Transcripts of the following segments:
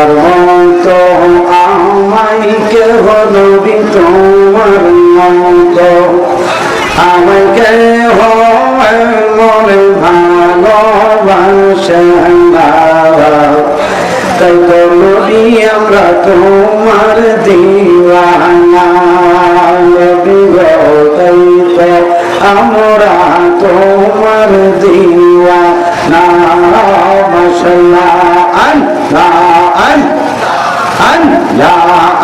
তোমার মত আমায় কেহ নবী, তোমার মত আমায় কেহ মনে ভালোবাসে তাই তো নবী, আমরা তোমার দিওয়ানা। নবী তাই তো আমরা তোমার দিওয়ানা। মাশাল্লাহ আন লা আন আন লা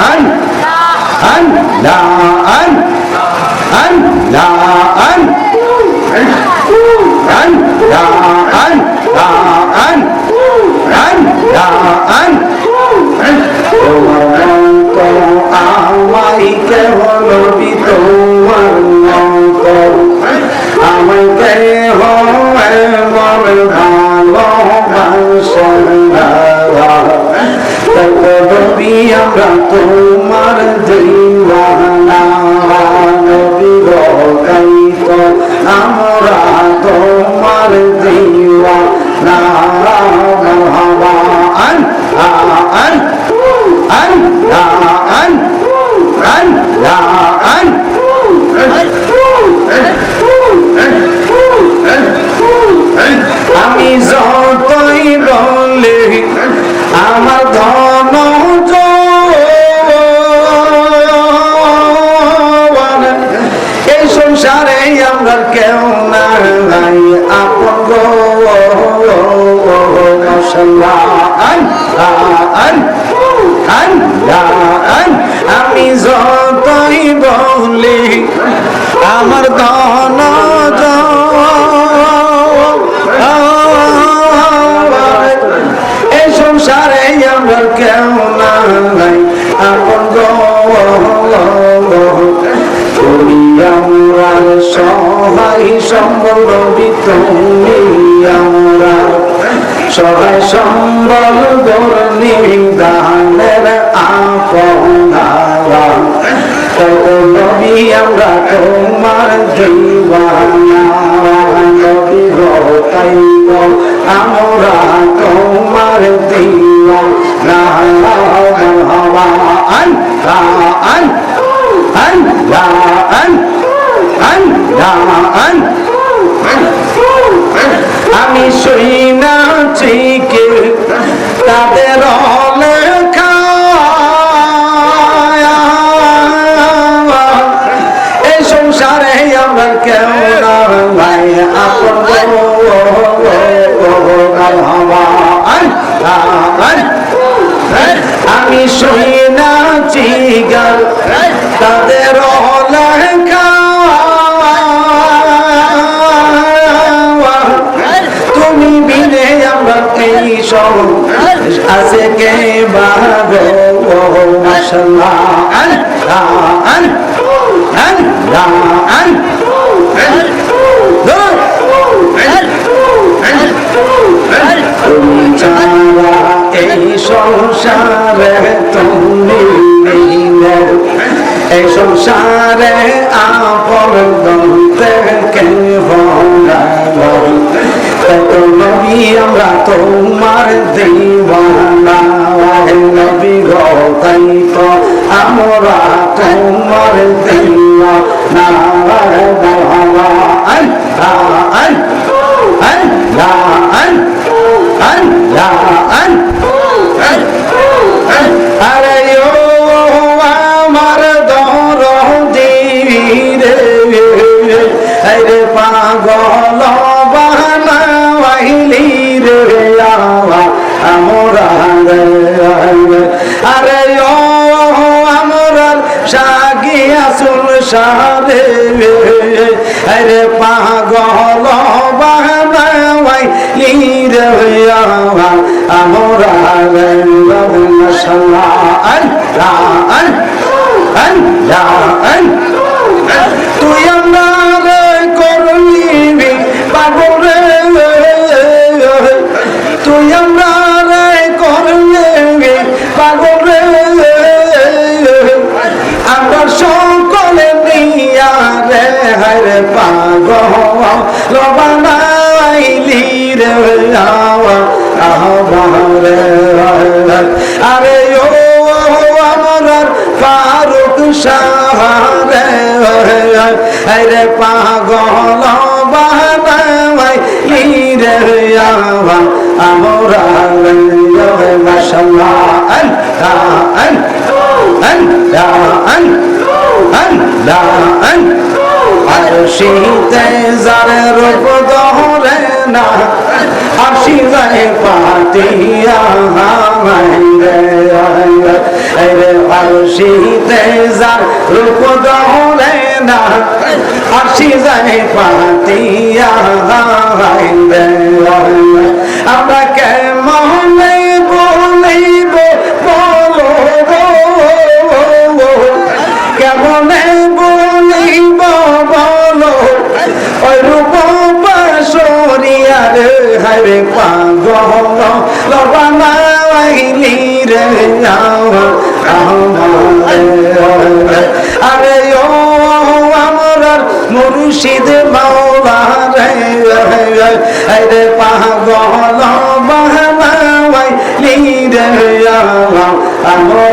আন আন লা আন আন লা আন আন লা আন লা আন আন লা তোমার দিওয়ানা নবী গো আমরা সম্বল তুমি আমরা সহায় সম্বল গরনি দানের আপনারা কত নবী আমরা তোমার জীবানা নবী তাই আমরা তোমার দিওয়ানা মারহাবা আন আন আন লা আন আমি শুনাছি কে তাদের লেখা এই সংসারে আমার হওয়া। আমি শুনাছি গাল তাদের লেখা এই সব আছে কে বাগো মাশাল্লাহ আন আন আন আন তুমি ছাড়া এই সংসারে তুমি এই সংসারে আপন দন্তে কে কত নবী আমরা তোমার দিওয়ানা। নবী গো তাই তো আমরা তোমার দিওয়ানা। আন সারে আরে পাগল বানাইলি রে আমরা মাশাআল্লাহ। হরে পাগল বানাইলি রে আওয়া, আহবা রে আরে ও আমার ফারুক সাহারে আরে পাগল বানাই রে আওয়া। আমরা মাশাআল্লাহ আল্লাহ আল্লাহ আল্লাহ আল্লাহ। আরশিতে যারে রূপ ধরে না আসি যায় পাতিয়া রে আরশিতে যার রূপ ধরে না আসি যায় পাতিয়া পাগল লবানাইলি রে আরে ও আমার মুর্শিদ মাওলা রে রে পাগল বাহনাইলি রে আমরা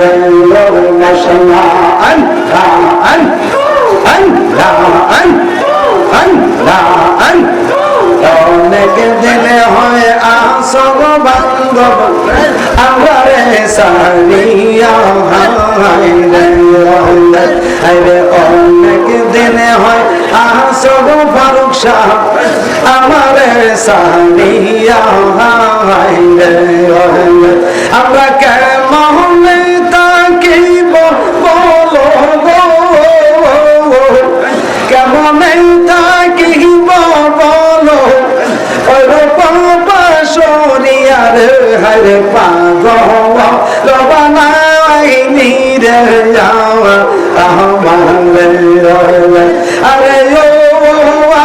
রে মাশাআল্লাহ আল্লাহ আল্লাহ আল্লাহ আল্লাহ অনেক আমরা সারিয়া রে অনেক দিনে হয় আসব ফারুক আমার সারিয়া আমরা হরে পাগল লবানাইনি রে আমার আরে ও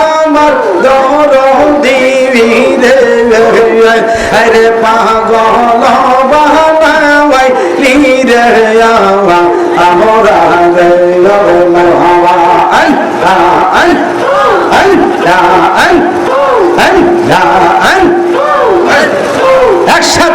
আমার দর দিবি রে আরে পাগল বাহানাই রে আমরা রে মহাবা আল্লাহ আল্লাহ আল্লাহ আল্লাহ একসাথে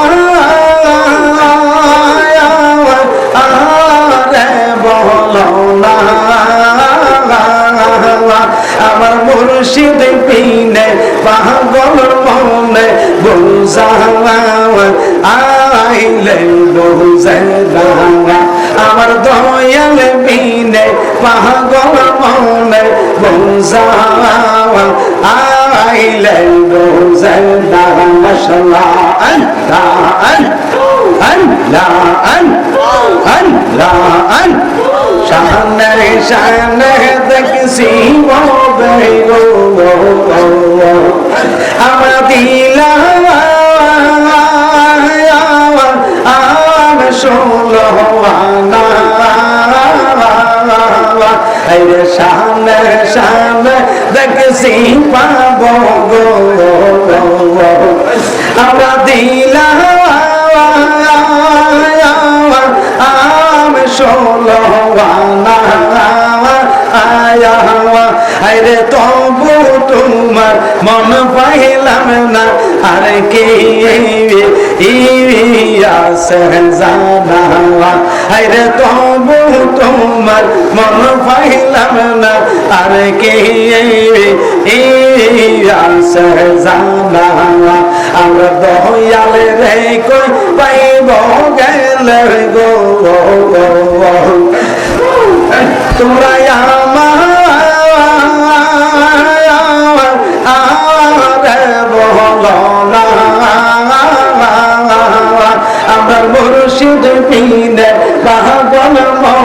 মুর্শিদ পিনে, পাগল মনে বুঝাওয়া আইলে বুঝাওয়া আমার দয়াল বিনে পাগল মনে বুঝাওয়া আইলে বুঝাওয়া মাশাআল্লাহ আন আল্লাহ আল্লাহ আল্লাহ। শান শানে দেখছি গো আমার শোলো আয়া আরে তবু তোমার মন পাইলাম না আর কে জানা আরে তবু তোমার মন পাইলাম না আর কে জানা আমরা দয়ালে রে কই পাইব গেলে গো তোমরা আমরা মুর্শিদ পিনে পাগল মনে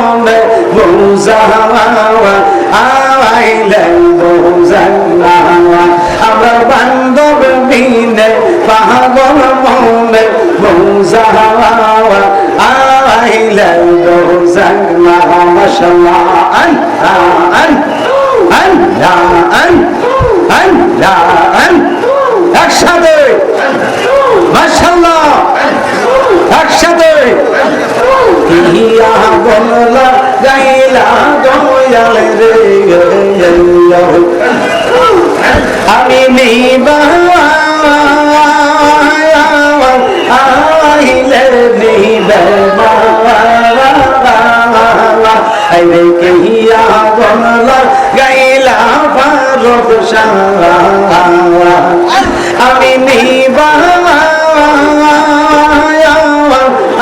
একসাথে মাশাআল্লাহ একসাথে বললা গাইলা দয়াল রে আমি নিবা আইলে আইরে কিয়া বললা গাইলা ফারুক আমি নিবা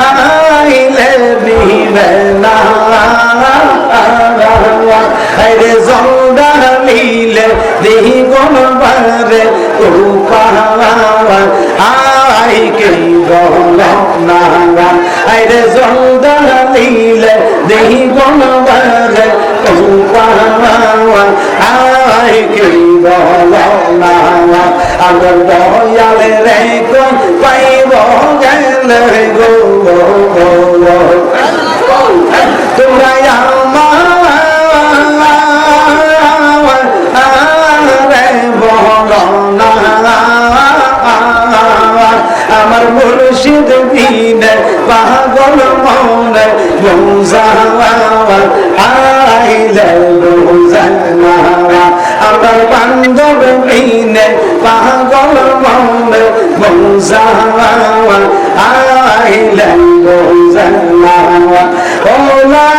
আইলে নিবে না। আরে জন্দা লীলে দেহি কোন বারে উপাওয়া আই কে গল না আরে জন্দা লীলে দেহি কোন বারে উপাওয়া আই কে না আমার দয়ালে রে কোন পাইব গেল গো তোমরা মৌজাওয়া আইলে মৌজাওয়া ওলা।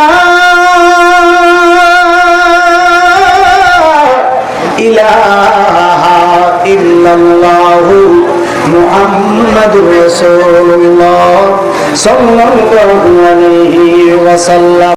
ইলাহা ইল্লাল্লাহু মুহাম্মাদুর রাসূলুল্লাহ সাল্লাল্লাহু আলাইহি ওয়াসাল্লাম।